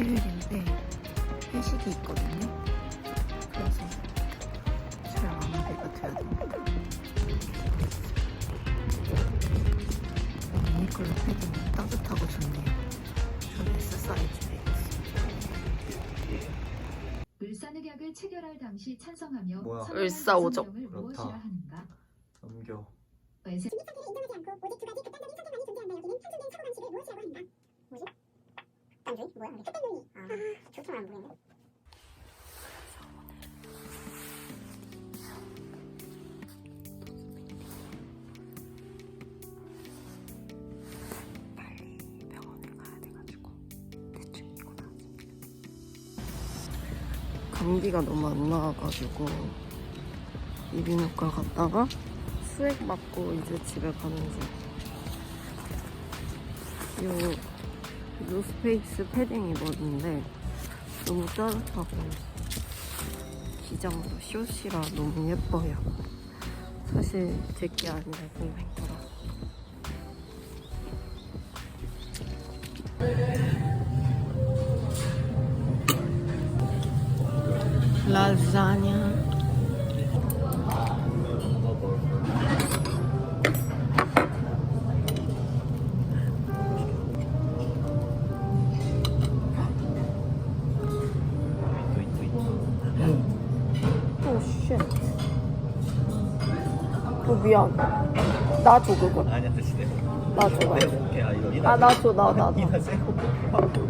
화요일인데 회식이 있거든요. 그래서 잘 마무리가 돼야 됩니다. 유니클로 패딩 따뜻하고 좋네요. S 있습니다. 을사늑약을 체결할 당시 찬성하며 뭐야? 선언한 을사오적. 그렇다. 무엇이라 하는가? 넘겨. 외세 인정하지 않고 오직 두 안 보이네. 감기가 너무 안 나와가지고 이비인후과 갔다가 수액 맞고 이제 집에 가는 중. 요 노스페이스 패딩 입었는데 너무 따뜻하고 기장도 숏이라 너무 예뻐요. 사실 제 게 아니라 공백더라. 라자냐 어 미안 나 줘 그거 아니야 드시네. 나 줘. 아 이거 아, 나 줘, 나, 나, 나.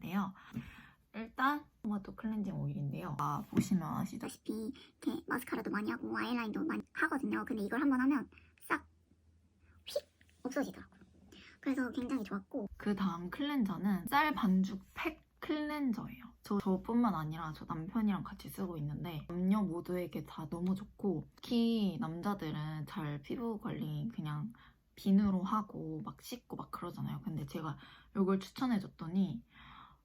하는데요. 일단 토마토 클렌징 오일인데요. 아, 보시면? 아시다시피 이렇게 마스카라도 많이 하고 아이라인도 많이 하거든요. 근데 이걸 한번 하면 싹 휙 없어지더라고요. 그래서 굉장히 좋았고 그 다음 클렌저는 쌀 반죽 팩 클렌저예요. 저, 저뿐만 아니라 저 남편이랑 같이 쓰고 있는데 남녀 모두에게 다 너무 좋고 특히 남자들은 잘 피부 관리 그냥 비누로 하고 막 씻고 막 그러잖아요. 근데 제가 이걸 추천해줬더니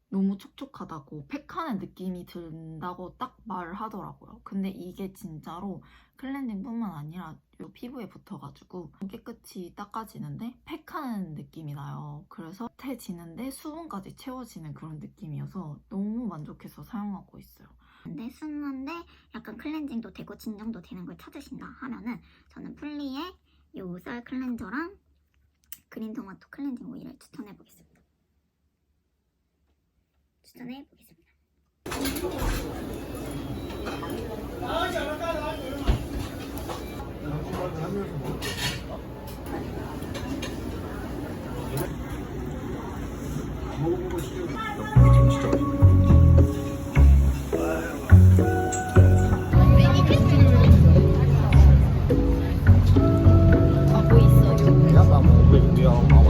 너무 촉촉하다고 팩하는 느낌이 든다고 딱 말을 하더라고요. 근데 이게 진짜로 클렌징뿐만 아니라 요 피부에 붙어가지고 깨끗이 닦아지는데 팩하는 느낌이 나요. 그래서 태지는데 수분까지 채워지는 그런 느낌이어서 너무 만족해서 사용하고 있어요. 근데 순한데 약간 클렌징도 되고 진정도 되는 걸 찾으신다 하면은 저는 플리의 요쌀 클렌저랑 그린 토마토 클렌징 오일을 추천해 보겠습니다. 추천해 보겠습니다. 아, 뭐 야, 나 먹고 있고요.